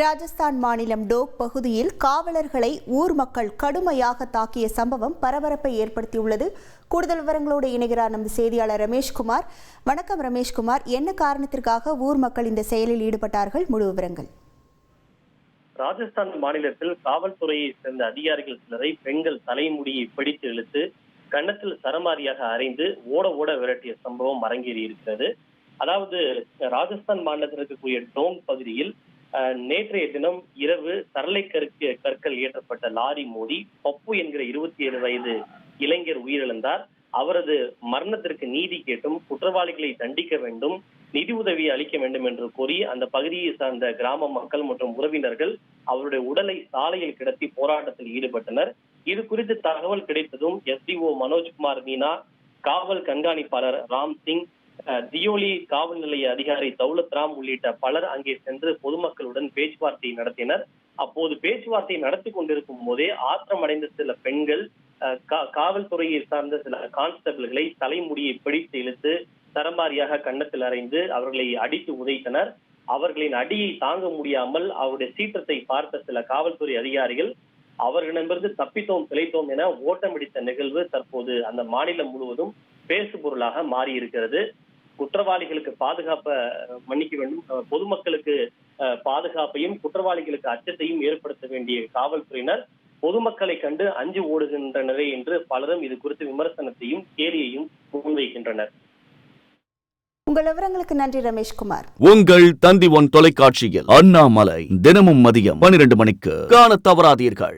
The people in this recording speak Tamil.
ராஜஸ்தான் மாநிலம் டோக் பகுதியில் காவலர்களை ஊர் மக்கள் கடுமையாக தாக்கிய சம்பவம் பரபரப்பை ஏற்படுத்தியுள்ளது. கூடுதல் விவரங்களோடு இணைகிறார் நமது செய்தியாளர் ரமேஷ்குமார் வணக்கம் ரமேஷ்குமார் என்ன காரணத்திற்காக ஊர் மக்கள் இந்த செயலில் ஈடுபட்டார்கள்? முழு விவரங்கள். ராஜஸ்தான் மாநிலத்தில் காவல்துறையை சேர்ந்த அதிகாரிகள் சிலரை பெண்கள் தலைமுடியை பிடித்து இழுத்து கன்னத்தில் சரமாரியாக அறைந்து ஓட ஓட விரட்டிய சம்பவம் அரங்கேறி இருக்கிறது அதாவது ராஜஸ்தான் மாநிலத்தில் இருக்கக்கூடிய டோங் பகுதியில் நேற்றைய தினம் இரவு சரளை கற்க கற்கள் ஏற்றப்பட்ட லாரி மோதி பப்பு என்கிற இருபத்தி ஏழு வயது இளைஞர் உயிரிழந்தார். அவரது மரணத்திற்கு நீதி கேட்டும் குற்றவாளிகளை தண்டிக்க வேண்டும் நிதி உதவி அளிக்க வேண்டும் என்று கூறி அந்த பகுதியை சார்ந்த கிராம மக்கள் மற்றும் உறவினர்கள் அவருடைய உடலை சாலையில் கிடத்தி போராட்டத்தில் ஈடுபட்டனர். இது குறித்து தகவல் கிடைத்ததும் எஸ்டிஓ மனோஜ்குமார் மீனா காவல் கண்காணிப்பாளர் ராம் சிங் தியோலி காவல் நிலைய அதிகாரி தௌலத் ராம் உள்ளிட்ட பலர் அங்கே சென்று பொதுமக்களுடன் பேச்சுவார்த்தை நடத்தினர். அப்போது பேச்சுவார்த்தை நடத்தி கொண்டிருக்கும் போதே ஆத்திரமடைந்த சில பெண்கள் காவல்துறையை சார்ந்த சில கான்ஸ்டபிள்களை தலைமுடியை பிடித்து இழுத்து தரமாரியாக கன்னத்தில் அறைந்து அவர்களை அடித்து உதைத்தனர். அவர்களின் அடியை தாங்க முடியாமல் அவருடைய சீற்றத்தை பார்த்த சில காவல்துறை அதிகாரிகள் அவர்களிடமிருந்து தப்பித்தோம் பிழைத்தோம் என ஓட்டமடித்த நிகழ்வு தற்போது அந்த மாநிலம் முழுவதும் பேசு பொருளாக மாறி இருக்கிறது குற்றவாளிகளுக்கு பாதுகாப்ப மன்னிக்க வேண்டும். பொதுமக்களுக்கு பாதுகாப்பையும் குற்றவாளிகளுக்கு அச்சத்தையும் ஏற்படுத்த வேண்டிய காவல்துறையினர் பொதுமக்களை கண்டு அஞ்சு ஓடுகின்றனரே என்று பலரும் இது குறித்து விமர்சனத்தையும் கேலியையும் முன்வைக்கின்றனர். உங்கள் விவரங்களுக்கு நன்றி ரமேஷ்குமார் உங்கள் தந்தி ஒன் தொலைக்காட்சியில் அண்ணாமலை தினமும் மதியம் பனிரெண்டு மணிக்கு காணத் தவறாதீர்கள்.